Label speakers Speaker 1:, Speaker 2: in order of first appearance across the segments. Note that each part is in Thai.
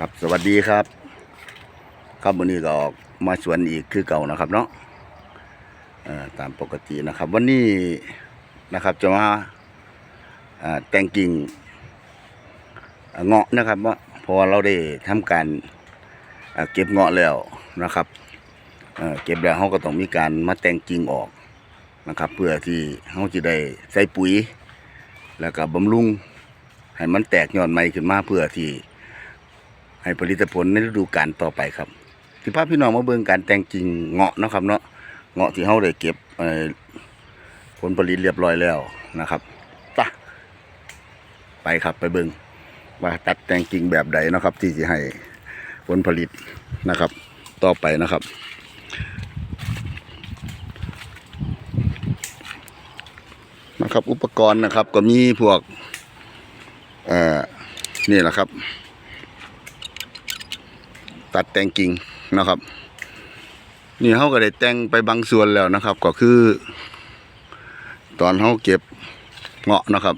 Speaker 1: ครับสวัสดีครับ ครับวันนี้ก็ออกมาสวนอีกคือเก่านะครับเนาะตามปกตินะครับ วันนี้นะครับจะมาแต่งกิ่งเงาะนะครับว่าพราะว่าเราได้ทำการเก็บเงาะแล้วนะครับเอ่อเก็บแล้วเขาก็ต้องมีการมาแต่งกิ่งออกนะครับ เพื่อที่เขาจะได้ใส่ปุ๋ย แล้วก็บำรุงให้มันแตกยอดใหม่ขึ้นมาเพื่อที่ ให้ผลิตผลในฤดูกาลต่อไปครับที่พาพี่น้องมาเบิ่งการแต่งกิ่งเงาะนะครับเนาะเงาะที่เฮาได้เก็บผลผลิตเรียบร้อยแล้วนะครับไปะไปครับไปเบิ่งว่าตัดแต่งกิ่งแบบใดนะครับ ที่จะให้ผลผลิตนะครับ ต่อไปนะครับนะครับอุปกรณ์นะครับก็มีพวกเอ่อนี่แหละครับ ตัดแต่งกิ่งนะครับ นี่เขาก็ได้แต่งไปบางส่วนแล้วนะครับ ก็คือ ตอนเขาเก็บเงาะนะครับ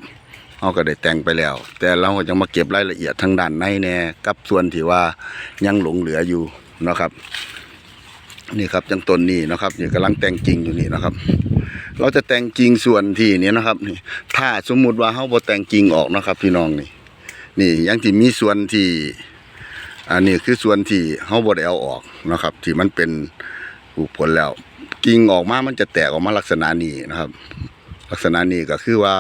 Speaker 1: เขาก็ได้แต่งไปแล้ว แต่เราก็จะมาเก็บรายละเอียดทางด้านในแน่กับส่วนที่ว่ายังหลงเหลืออยู่นะครับ นี่ครับจังต้นนี่นะครับนี่กำลังแต่งกิ่งอยู่นี่นะครับ เราจะแต่งกิ่งส่วนที่นี้นะครับนี่ถ้าสมมุติว่าเขาบ่แต่งกิ่งออกนะครับ พี่น้องนี่ นี่ยังที่มีส่วนที่ อันนี้คือส่วนที่เฮาบดเอาออกนะครับ ที่มันเป็นปลูกผลแล้ว กิ่งออกมามันจะแตกออกมาลักษณะนี้นะครับ ลักษณะนี้ก็คือว่า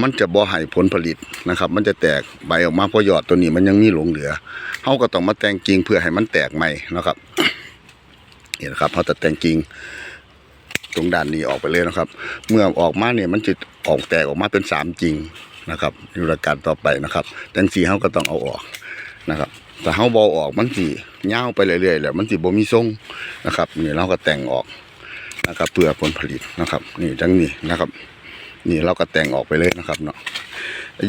Speaker 1: มันจะบ่ให้ผลผลิตนะครับ มันจะแตกใบออกมาเพราะยอดตัวนี้มันยังมีหลงเหลือเฮาก็ต้องมาแต่งกิ่งเพื่อให้มันแตกใหม่นะครับนี่นะครับเฮาจะแต่งกิ่งตรงด้านนี้ออกไปเลยนะครับ เมื่อออกมาเนี่ยมันจะออกแตกออกมาเป็นสามจริง นะครับอยู่รายการต่อไปนะครับแต่งสีเฮาก็ต้องเอาออกนะครับแต่เฮาบอออกมันสิยาวไปเรื่อยๆแหละมันสิบ่มีทรงนะครับนี่เราก็แต่งออกนะครับเพื่อผลผลิตนะครับ นี่จังนี้นะครับ นี่เราก็แต่งออกไปเลยนะครับเนาะ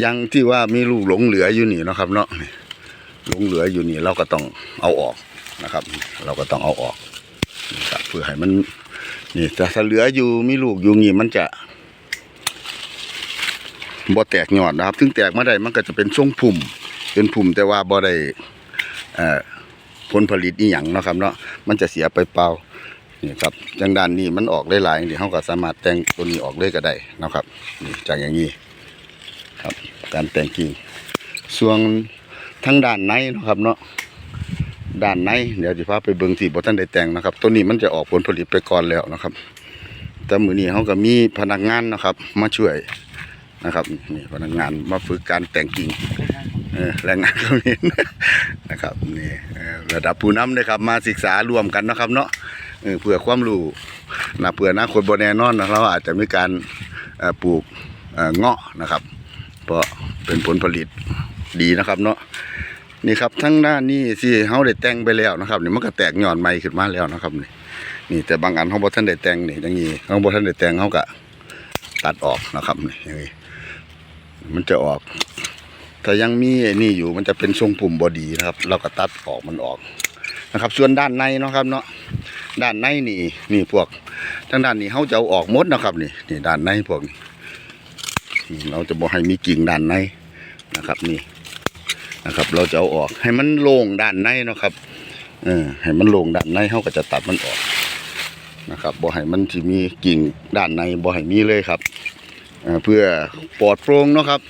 Speaker 1: ยังที่ว่ามีลูกหลงเหลืออยู่นี่นะครับ เนาะหลงเหลืออยู่นี่เราก็ต้องเอาออกนะครับ เราก็ต้องเอาออกนะครับเพื่อให้มันนี่แต่ถ้าเหลืออยู่มีลูกอยู่งี้มันจะ บ่แตกยอดนะครับ ถึงแตกมาได้มันก็จะเป็นทรงพุ่มเป็นพุ่มแต่ว่าบ่ได้เอ่อผลผลิตอีหยังนะครับเนาะมันจะเสียไปเปล่านี่ครับจังด้านนี้มันออกได้หลายนี่เฮาก็สามารถแต่งตัวนี้ออกเลยก็ได้นะครับนี่จากอย่างนี้ครับ การแต่งกิ่งส่วนทั้งด้านในนะครับเนาะด้านในเดี๋ยวจะพาไปเบิ่งที่บ่ทันได้แต่งนะครับ ตัวนี้มันจะออกผลผลิตไปก่อนแล้วนะครับ แต่มือนี้เขาก็มีพนักงานนะครับ มาช่วย นะครับนี่พนักงานมาฝึกการแต่งกิ่งเออแรงงานก็มีนะครับนี่เอ่อระดับผู้นำเลยครับมาศึกษาร่วมกันนะครับเนาะเออเพื่อความรู้นะเพื่ออนาคตบ่แน่นอนนะเราอาจจะมีการเอ่อปลูกเอ่อเงาะนะครับ เพราะเป็นผลผลิตดีนะครับเนาะนี่ครับทั้งหน้านี่ที่เฮาได้แต่งไปแล้วนะครับนี่มันก็แตกยอดใหม่ขึ้นมาแล้วนะครับนี่นี่แต่บางอันเฮาบ่ทันได้แต่งนี่อย่างนี้เฮาบ่ทันได้แต่งเฮาก็ตัดออกนะครับนี่อย่างนี้ มันจะออก ถ้ายังมีนี่อยู่มันจะเป็นทรงปุ่มบอดีนะครับ เราก็ตัดออกมันออกนะครับ ส่วนด้านในเนาะครับเนาะด้านในนี่นี่พวกทางด้านนี้เฮาจะเอาออกมดนะครับนี่นี่ด้านในพวกนี้เราจะบ่ให้มีกิ่งด้านในนะครับนี่นะครับ เราจะเอาออกให้มันโล่งด้านในเนาะครับเออให้มันโล่งด้านในเขาก็จะตัดมันออกนะครับบ่ให้มันที่มีกิ่งด้านในบ่ให้มีเลยครับ เพื่อปลอดโปร่งเนาะครับ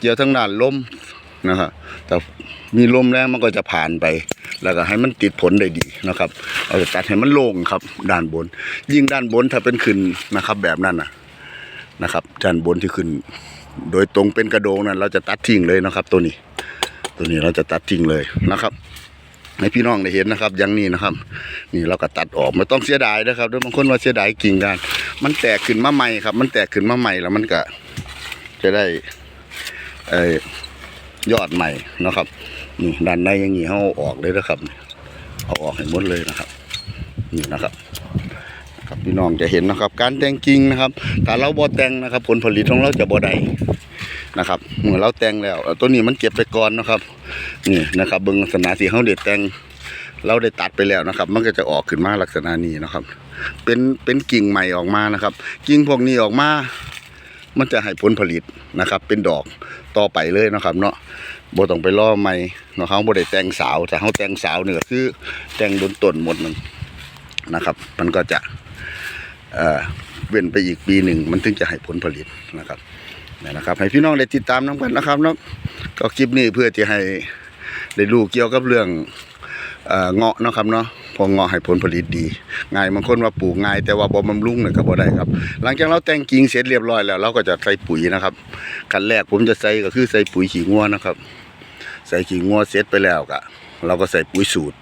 Speaker 1: เกี่ยวทั้งด้านลมนะครับแต่มีลมแรงมันก็จะผ่านไป แล้วก็ให้มันติดผลได้ดีนะครับเราจะตัดให้มันโล่งครับ ด้านบน ยิ่งด้านบนถ้าเป็นขึ้นนะครับ แบบนั้นนะนะครับด้านบนที่ขึ้น โดยตรงเป็นกระโดงนั้นเราจะตัดทิ้งเลยนะครับ ตัวนี้ ตัวนี้เราจะตัดทิ้งเลยนะครับ ให้พี่น้องได้เห็นนะครับอย่างนี้นะครับ นี่เราก็ตัดออกไม่ต้องเสียดายนะครับด้วยบางคนว่าเสียดายกิ่งกันมันแตกขึ้นมาใหม่ครับ มันแตกขึ้นมาใหม่แล้วมันก็จะได้เอยอดใหม่นะครับนี่ด้านในอย่างนี้เขาอาออกเลยนะครับ เอาออกให้หมดเลยนะครับ นี่นะครับครับพี่น้องจะเห็นนะครับ การแต่งกิ่งนะครับถ้าเราบ่แต่งนะครับ ผลผลิตของเราจะบ่ได้ นะครับเหมื่อเราแต่งแล้วตัวนี้มันเก็บไปก่อนนะครับ นี่นะครับเบิ้งลักษณะสีเขาเด็ดแต่งเราได้ตัดไปแล้วนะครับ มันก็จะออกขึ้นมาลักษณะนี้นะครับ เป็นเป็นกิ่งใหม่ออกมานะครับ กิ่งพวกนี้ออกมา มันจะให้ผลผลิตนะครับ เป็นดอกต่อไปเลยนะครับ เนาะโบต้องไปล่อใหม่เนาะเขาโบได้แต่งสาวถ้าเขาแต่งสาวเนี่ยก็คือแต่งโดนต้นหมดมันนะครับ มันก็จะเอ่อเว้นไปอีกปีหนึ่งมันถึงจะให้ผลผลิตนะครับ นี่นะครับให้พี่น้องได้ติดตามน้ำกันนะครับเนาะก็คลิปนี้เพื่อจะให้ได้รู้เกี่ยวกับเรื่องเงาะนะครับเนาะพอเงาะให้ผลผลิตดีง่ายบางคนว่าปลูกง่าย แต่ว่าบ่บำรุงเนี่ยก็บ่ได้ครับ หลังจากเราแต่งกิ่งเสร็จเรียบร้อยแล้วเราก็จะใส่ปุ๋ยนะครับขั้นแรกผมจะใส่ก็คือใส่ปุ๋ยขี้งัวนะครับ ใส่ขี้งัวเสร็จไปแล้วก็เราก็ใส่ปุ๋ยสูตร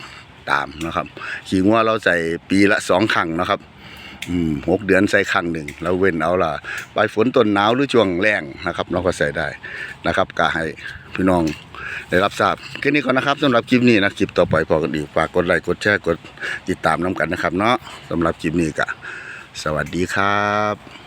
Speaker 1: ตามนะครับ ขี้งัวเราใส่ปีละสองครั้งนะครับ อืมหกเดือนใส่ครั้งหนึ่งแล้วเว้นเอาล่ะปลายฝนต้นหนาวหรือช่วงแรงนะครับเราก็ใส่ได้นะครับก็ให้พี่น้องได้รับทราบแค่นี้ก่อนนะครับสำหรับคลิปนี้นะคลิปต่อไปพอกันอีกฝากกดไลค์กดแชร์กดติดตามน้ำกันนะครับเนาะสำหรับคลิปนี้ก็สวัสดีครับ